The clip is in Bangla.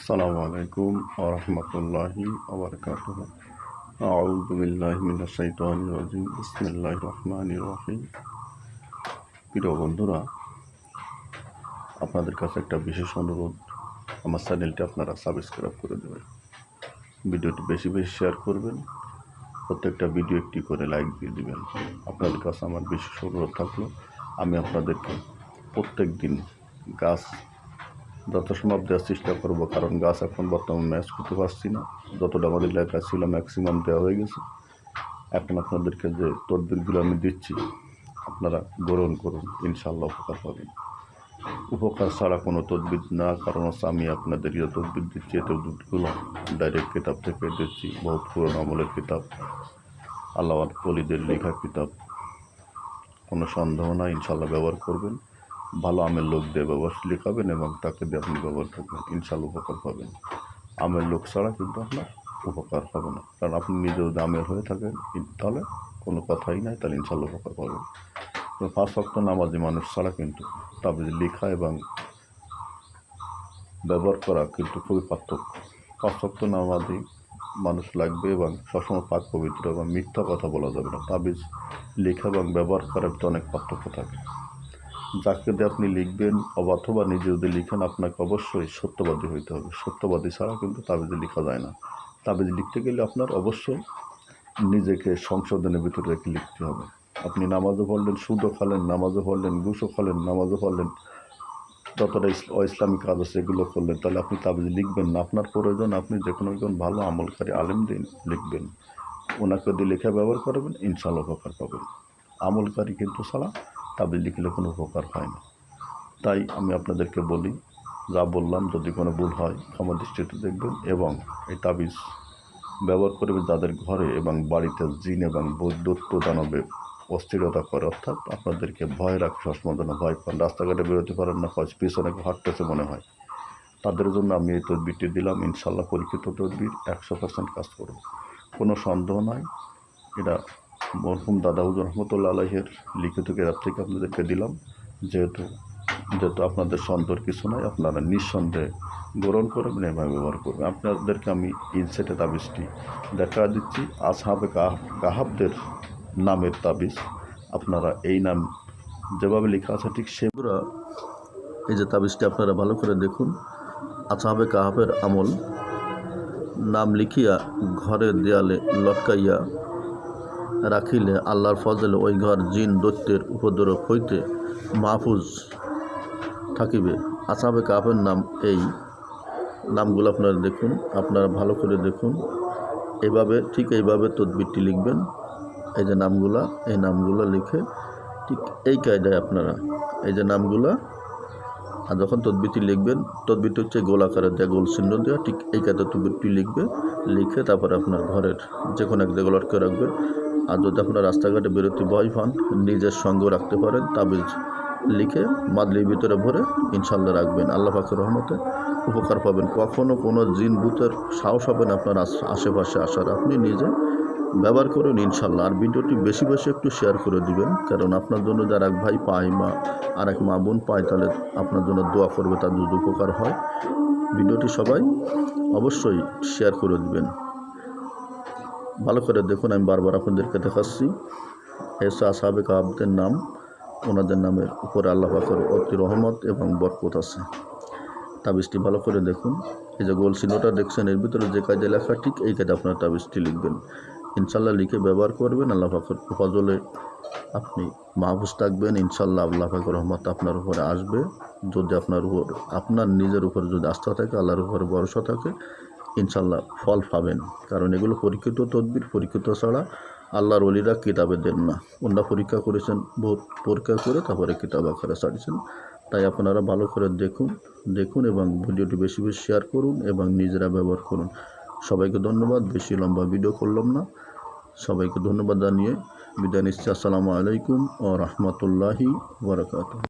আসসালামু আলাইকুম মিনাশ শাইতানির রাজিম। বিসমিল্লাহির রহমানির রহিম। প্রিয় বন্ধুরা, আপনাদের কাছে একটা বিশেষ অনুরোধ। আমার চ্যানেলটি আপনারা সাবস্ক্রাইব করে দেবেন। ভিডিওটি বেশি বেশি শেয়ার করবেন। প্রত্যেকটা ভিডিও একটি করে লাইক দিয়ে দিবেন। আপনাদের কাছে আমার বিশেষ অনুরোধ থাকল, আমি আপনাদেরকে প্রত্যেক দিন গাছ যথাসম্ভব দেওয়ার চেষ্টা করব, কারণ গাছ এখন বর্তমান ম্যাচ করতে পারছি না। যতটা আমাদের এলাকা ছিল ম্যাক্সিমাম দেওয়া হয়ে গেছে। এখন আপনাদেরকে যে তদবিরগুলো আমি দিচ্ছি, আপনারা গ্রহণ করুন ইনশাল্লাহ উপকার পাবেন। উপকার ছাড়া কোনো তদবির না, কারণ হচ্ছে আমি আপনাদের যে তদবির দিচ্ছি এই তদবিরগুলো ডাইরেক্ট কিতাব থেকে দিচ্ছি, বহুত পুরনো আমলের কিতাব আল্লাহ অলিদের লেখা কিতাব। কোনো সন্দেহ নাই ইনশাল্লাহ ব্যবহার করবেন। ভালো আমের লোক দিয়ে ব্যবহার লেখাবেন এবং তাকে দিয়ে আপনি ব্যবহার করবেন। ইনশাল্লাহ উপকার পাবেন। আমের লোক ছাড়া কিন্তু আপনার উপকার হবে না। কারণ আপনি নিজে যদি আমের হয়ে থাকেন তাহলে কোনো কথাই নাই, তাহলে ইনশাল্লাহ উপকার পাবেন। তো পাঁচ ওয়াক্ত নামাজি মানুষ ছাড়া কিন্তু তাবিজ লেখা এবং ব্যবহার করা কিন্তু খুবই পার্থক্য। পাঁচ ওয়াক্ত নামাজি মানুষ লাগবে এবং সবসময় পাক পবিত্র এবং মিথ্যা কথা বলা যাবে না। তাবিজ, লেখা এবং ব্যবহার করার তো অনেক পার্থক্য থাকে। যাকে দিয়ে আপনি লিখবেন অথবা নিজে যদি লিখেন, আপনাকে অবশ্যই সত্যবাদী হইতে হবে। সত্যবাদী ছাড়া কিন্তু তাবিজে লেখা যায় না। তাবিজ লিখতে গেলে আপনার অবশ্যই নিজেকে সংশোধনের ভিতরে রেখে লিখতে হবে। আপনি নামাজও পড়লেন, সুদও খালেন, নামাজও পড়লেন গুসও খালেন, নামাজও পড়লেন, যতটা ইসলামী কাজ আছে এগুলো করলেন, তাহলে আপনি তাবিজ লিখবেন না। আপনার প্রয়োজন আপনি যে কোনো একজন ভালো আমলকারী আলেম দিন লিখবেন। ওনাকে দিয়ে লেখা ব্যবহার করবেন ইনশাল্লাহ উপকার পাবেন। আমলকারী কিন্তু ছাড়া তাবিজ লিখলে কোনো উপকার হয় না। তাই আমি আপনাদেরকে বলি, যা বললাম, যদি কোনো ভুল হয়, ক্ষমা দৃষ্টিতে দেখবেন এবং এই তাবিজ ব্যবহার করবে যাদের ঘরে এবং বাড়িতে জিন এবং বৈদ্যুত্ব দানবে অস্থিরতা করে, অর্থাৎ আপনাদেরকে ভয় রাখে, সবসময় ভয় পান। রাস্তাঘাটে বেরোতে পারেন না হয় পিছনে হাঁটতেছে মনে হয়। তাদের জন্য আমি এই তদবিরটি দিলাম। ইনশাল্লাহ পরীক্ষিত তদবির একশো পার্সেন্ট কাজ করব। কোনো সন্দেহ নাই। এটা মরহুম দাদা হুজুর রহমতুল্লা আলহের লিখিত কেরাব থেকে আপনাদেরকে দিলাম। যেহেতু যেহেতু আপনাদের সন্তর কিছু নয় আপনারা নিঃসন্দেহে গ্রহণ করবেন এবং ব্যবহার করবেন। আপনাদেরকে আমি ইনসেটে তাবিজটি দেখা দিচ্ছি। আসহাবে কাহাবদের নামের তাবিজ। আপনারা এই নাম যেভাবে লেখা আছে ঠিক সেগুলো এই যে তাবিজটি আপনারা ভালো করে দেখুন। আসহাবে কাহাবের আমল। নাম লিখিয়া ঘরের দেয়ালে লটকাইয়া রাখিলে আল্লাহর ফজলে ওই ঘর জিন দৈত্যের উপদ্রব হইতে মাহফুজ থাকিবে। আসাবে কাপের নাম এই। নামগুলো আপনারা দেখুন, আপনারা ভালো করে দেখুন। এইভাবে ঠিক এইভাবে তদবিরটি লিখবেন। এই যে নামগুলা, এই নামগুলো লিখে ঠিক এই কায়দায় আপনারা এই যে নামগুলা, আর যখন তদবিরটি লিখবেন, তদবিরটি হচ্ছে গোল আকারে দেওয়া গোল চিহ্ন দেওয়া ঠিক এই কায়দায় তদবিরটি লিখবে, লিখে তারপরে আপনার ঘরের যে কোনো এক জায়গায় লটকে রাখবেন। আর যদি আপনার রাস্তাঘাটে বেরোতে ভয় পান, নিজের সঙ্গে রাখতে পারেন, তাবিজ লিখে মাদলির ভিতরে ভরে ইনশাল্লাহ রাখবেন। আল্লাহ পাকের রহমতে উপকার পাবেন। কখনও কোনো জিন বুতের সাহস হবেন আপনার আশেপাশে আসার। আপনি নিজে ব্যবহার করুন ইনশাল্লাহ। আর ভিডিওটি বেশি বেশি একটু শেয়ার করে দিবেন, কারণ আপনার জন্য যার এক ভাই পায় মা, আর এক মা বোন পায়, তাহলে আপনার জন্য দোয়া করবে, তার যদি উপকার হয়। ভিডিওটি সবাই অবশ্যই শেয়ার করে দিবেন। ভালো করে দেখুন, আমি বারবার আপনাদেরকে দেখাচ্ছি। এসে আসাবে কাবদের নাম, ওনাদের নামের উপরে আল্লাহ পাকের অতি রহমত এবং বরকত আছে। তাবিজটি ভালো করে দেখুন। এই যে গোল চিহ্নটা দেখছেন, এর ভিতরে যে কাজে লেখা, ঠিক এই কাজে আপনার তাবিজটি লিখবেন। ইনশাল্লাহ লিখে ব্যবহার করবেন, আল্লাহ পাকের ফজলে আপনি মাহফুজ থাকবেন। ইনশাল্লাহ আল্লাহ পাকের রহমত আপনার উপরে আসবে। যদি আপনার উপর, আপনার নিজের উপর যদি আস্থা থাকে, আল্লাহর উপরে ভরসা থাকে ইনশাল্লাহ ফল পাবেন। কারণ এগুলো পরীক্ষিত তদবির, পরীক্ষিত ছাড়া আল্লাহর অলিরা কিতাবে দেন না। ওনারা পরীক্ষা করেছেন, বহুত পরীক্ষা করে তারপরে কিতাব আকারে ছাড়ছেন। তাই আপনারা ভালো করে দেখুন দেখুন এবং ভিডিওটি বেশি বেশি শেয়ার করুন এবং নিজেরা ব্যবহার করুন। সবাইকে ধন্যবাদ, বেশি লম্বা ভিডিও করলাম না। সবাইকে ধন্যবাদ জানিয়ে বিদায় নিচ্ছি। আসসালামু আলাইকুম ও রহমতুল্লাহি বরকাত